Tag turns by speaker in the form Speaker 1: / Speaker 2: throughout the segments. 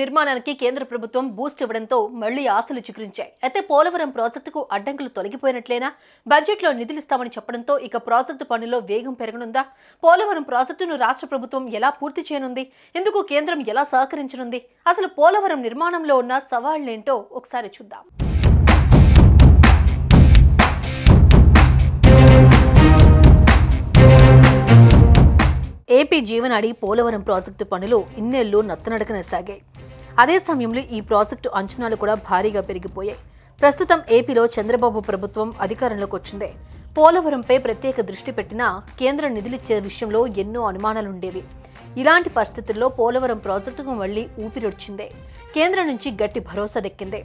Speaker 1: నిర్మాణానికి కేంద్ర ప్రభుత్వం బూస్ట్ ఇవ్వడంతో మళ్ళీ ఆస్తులు చిగురించాయి. అయితే పోలవరం ప్రాజెక్టుకు అడ్డంకులు తొలగిపోయినట్లేనా? బడ్జెట్లో నిధులిస్తామని చెప్పడంతో ఇక ప్రాజెక్టు పనుల్లో వేగం పెరగనుందా? పోలవరం ప్రాజెక్టును రాష్ట్ర ప్రభుత్వం ఎలా పూర్తి చేయనుంది? ఇందుకు కేంద్రం ఎలా సహకరించనుంది? అసలు పోలవరం నిర్మాణంలో ఉన్న సవాళ్ళేంటో ఒకసారి చూద్దాం. ఏపీ జీవనాడి పోలవరం ప్రాజెక్టు పనులు ఇన్నేళ్ళు నత్తనడకన సాగాయి. అదే సమయంలో ఈ ప్రాజెక్టు అంచనాలు కూడా భారీగా పెరిగిపోయాయి. ప్రస్తుతం ఏపీలో చంద్రబాబు ప్రభుత్వం అధికారంలోకి వచ్చింది. పోలవరంపై ప్రత్యేక దృష్టి పెట్టినా కేంద్ర నిధులిచ్చే విషయంలో ఎన్నో అనుమానాలుండేవి. ఇలాంటి పరిస్థితుల్లో పోలవరం ప్రాజెక్టుకు మళ్ళీ ఊపిరొచ్చింది. కేంద్రం నుంచి గట్టి భరోసా దక్కింది.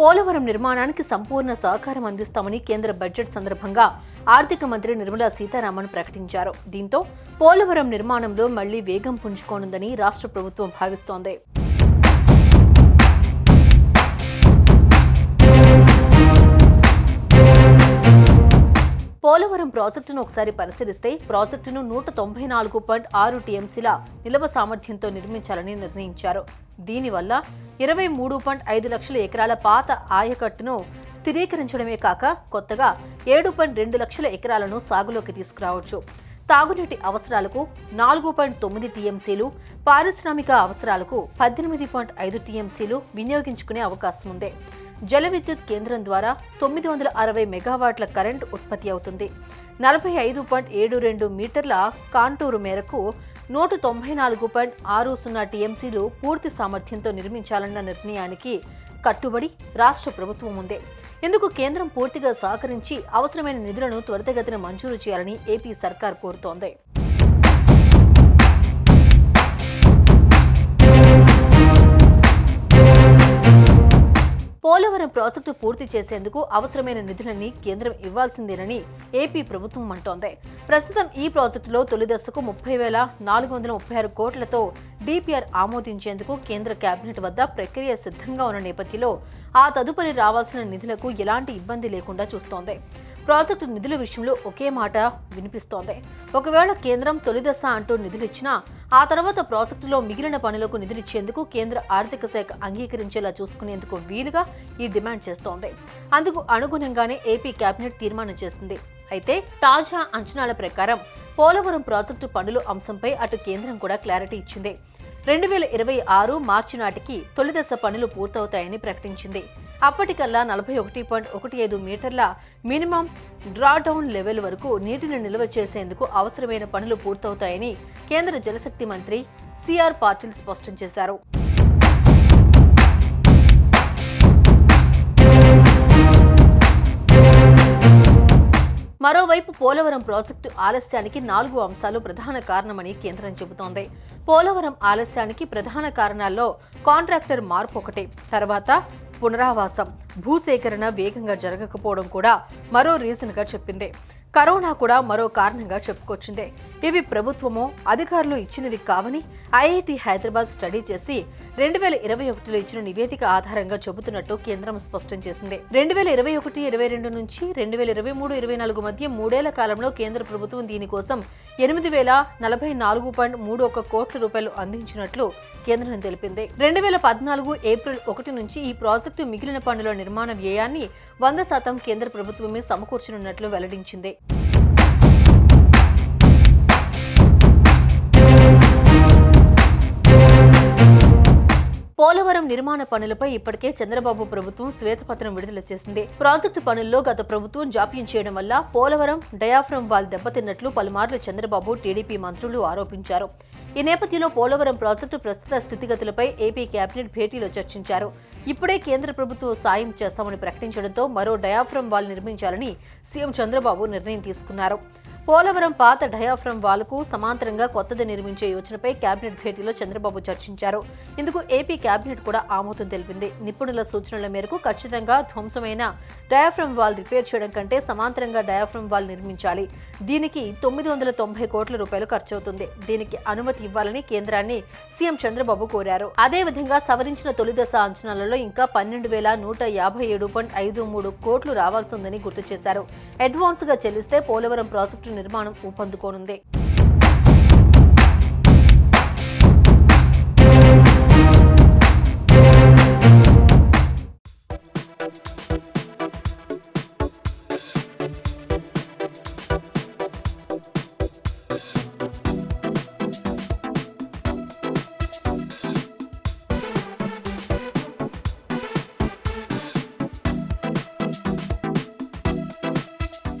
Speaker 1: పోలవరం నిర్మాణానికి సంపూర్ణ సహకారం అందిస్తామని కేంద్ర బడ్జెట్ సందర్భంగా ఆర్థిక మంత్రి నిర్మలా సీతారామన్ ప్రకటించారు. దీంతో పోలవరం నిర్మాణంలో మళ్ళీ వేగం పుంజుకోనుందని రాష్ట్ర ప్రభుత్వం భావిస్తోంది. పోలవరం ప్రాజెక్టును ఒకసారి పరిశీలిస్తే ప్రాజెక్టును నూట తొంభై నాలుగు పాయింట్ ఆరు టీఎంసీల నిల్వ సామర్థ్యంతో నిర్మించాలని నిర్ణయించారు. దీనివల్ల ఇరవై మూడు పాయింట్ ఐదు లక్షల ఎకరాల పాత ఆయకట్టును స్థిరీకరించడమే కాక కొత్తగా ఏడు పాయింట్ రెండు లక్షల ఎకరాలను సాగులోకి తీసుకురావచ్చు. తాగునీటి అవసరాలకు నాలుగు పాయింట్ తొమ్మిది టీఎంసీలు పారిశ్రామిక అవసరాలకు పద్దెనిమిది పాయింట్ ఐదు టీఎంసీలు వినియోగించుకునే అవకాశం ఉంది జల విద్యుత్ కేంద్రం ద్వారా తొమ్మిది వందల అరవై మెగావాట్ల కరెంట్ ఉత్పత్తి అవుతుంది. నలభై ఐదు పాయింట్ ఏడు రెండు మీటర్ల కాంటూరు మేరకు నూట తొంభై నాలుగు పాయింట్ ఆరు సున్నా టీఎంసీలు పూర్తి సామర్థ్యంతో నిర్మించాలన్న నిర్ణయానికి కట్టుబడి రాష్ట్ర ప్రభుత్వం ఉంది. ఇందుకు కేంద్రం పూర్తిగా సహకరించి అవసరమైన నిధులను త్వరితగతిన మంజూరు చేయాలని ఏపీ సర్కార్ కోరుతోంది. పోలవరం ప్రాజెక్టు పూర్తి చేసేందుకు అవసరమైన నిధులని కేంద్రం ఇవ్వాల్సిందేనని ఏపీ ప్రభుత్వం అంటోంది. ప్రస్తుతం ఈ ప్రాజెక్టులో తొలి దశకు ముప్పై వేల నాలుగు వందల ముప్పై ఆరు కోట్లతో డిపిఆర్ ఆమోదించేందుకు కేంద్ర కేబినెట్ వద్ద ప్రక్రియ సిద్ధంగా ఉన్న నేపథ్యంలో ఆ తదుపరి రావాల్సిన నిధులకు ఎలాంటి ఇబ్బంది లేకుండా చూస్తోంది. ప్రాజెక్టు నిధుల విషయంలో ఒకే మాట వినిపిస్తోంది. ఒకవేళ కేంద్రం తొలి దశ అంటూ నిధులిచ్చినా ఆ తర్వాత ప్రాజెక్టులో మిగిలిన పనులకు నిధులిచ్చేందుకు కేంద్ర ఆర్థిక శాఖ అంగీకరించేలా చూసుకునేందుకు వీలుగా ఈ డిమాండ్ చేస్తోంది. అందుకు అనుగుణంగానే ఏపీ కేబినెట్ తీర్మానం చేసింది. అయితే తాజా అంచనాల ప్రకారం పోలవరం ప్రాజెక్టు పనులు అంశంపై అటు కేంద్రం కూడా క్లారిటీ ఇచ్చింది. రెండు వేల ఇరవై ఆరు మార్చి నాటికి తొలి దశ పనులు పూర్తవుతాయని ప్రకటించింది. అప్పటికల్లా నలభై ఒకటి పాయింట్ ఒకటి ఐదు మీటర్ల మినిమం డ్రాడౌన్ లెవెల్ వరకు నీటిని నిల్వ చేసేందుకు అవసరమైన పనులు పూర్తవుతాయని కేంద్ర జలశక్తి మంత్రి సిఆర్ పాటిల్ స్పష్టం చేశారు. మరోవైపు పోలవరం ప్రాజెక్టు ఆలస్యానికి నాలుగు అంశాలు ప్రధాన కారణమని కేంద్రం చెబుతోంది. పోలవరం ఆలస్యానికి ప్రధాన కారణాల్లో కాంట్రాక్టర్ మార్పు ఒకటి. తర్వాత పునరావాసం. భూసేకరణ వేగంగా జరగకపోవడం కూడా మరో రీజన్గా చెప్పింది. కరోనా కూడా మరో కారణంగా చెప్పుకొచ్చింది. ఇవి ప్రభుత్వము అధికారులు ఇచ్చినవి కావని ఐఐటి హైదరాబాద్ స్టడీ చేసి రెండు వేల ఇరవై ఒకటిలో ఇచ్చిన నివేదిక ఆధారంగా చెబుతున్నట్టు కేంద్రం స్పష్టం చేసింది. రెండు వేల ఇరవై ఒకటి ఇరవై రెండు నుంచి రెండు వేల ఇరవై మూడు ఇరవై నాలుగు మధ్య మూడేళ్ళ కాలంలో కేంద్ర ప్రభుత్వం దీనికోసం ఎనిమిది వేల నలభై నాలుగు పాయింట్ మూడు ఒక కోట్ల రూపాయలు అందించినట్లు కేంద్రం తెలిపింది. రెండు వేల పద్నాలుగు ఏప్రిల్ ఒకటి నుంచి ఈ ప్రాజెక్టు మిగిలిన పనుల నిర్మాణ వ్యయాన్ని వంద శాతం కేంద్ర ప్రభుత్వమే సమకూర్చనున్నట్లు వెల్లడించింది. పోలవరం నిర్మాణ పనులపై ఇప్పటికే చంద్రబాబు ప్రభుత్వం శ్వేతపత్రం విడుదల చేసింది. ప్రాజెక్టు పనుల్లో గత ప్రభుత్వం జాప్యం చేయడం వల్ల పోలవరం డయాఫ్రమ్ వాల్ దెబ్బతిన్నట్లు పలుమార్లు చంద్రబాబు టీడీపీ మంత్రులు ఆరోపించారు. ఈ నేపథ్యంలో పోలవరం ప్రాజెక్టు ప్రస్తుత స్థితిగతులపై ఏపీ కేబినెట్ భేటీలో చర్చించారు. ఇప్పుడే కేంద్ర ప్రభుత్వం సాయం చేస్తామని ప్రకటించడంతో మరో డయాఫ్రమ్ వాల్ నిర్మించాలని సీఎం చంద్రబాబు నిర్ణయం తీసుకున్నారు. పోలవరం పాత డయాఫ్రమ్ వాల్కు సమాంతరంగా కొత్తది నిర్మించే యోచనపై కేబినెట్ భేటీలో చంద్రబాబు చర్చించారు. ఇందుకు ఏపీ కేబినెట్ కూడా ఆమోదం తెలిపింది. నిపుణుల సూచనల మేరకు ఖచ్చితంగా ధ్వంసమైన డయాఫ్రమ్ వాల్ రిపేర్ చేయడం కంటే సమాంతరంగా డయాఫ్రమ్ వాల్ నిర్మించాలి. దీనికి తొమ్మిది వందల తొంభై కోట్ల రూపాయలు ఖర్చవుతుంది. దీనికి అనుమతి ఇవ్వాలని కేంద్రాన్ని సీఎం చంద్రబాబు కోరారు. అదేవిధంగా సవరించిన తొలి దశ అంచనాలలో ఇంకా పన్నెండు వేల నూట యాభై ఏడు పాయింట్ ఐదు మూడు కోట్లు రావాల్సిందని గుర్తు చేశారు. అడ్వాన్స్గా చెల్లిస్తే పోలవరం ప్రాజెక్టు నిర్మాణం ఊపందుకోనుంది.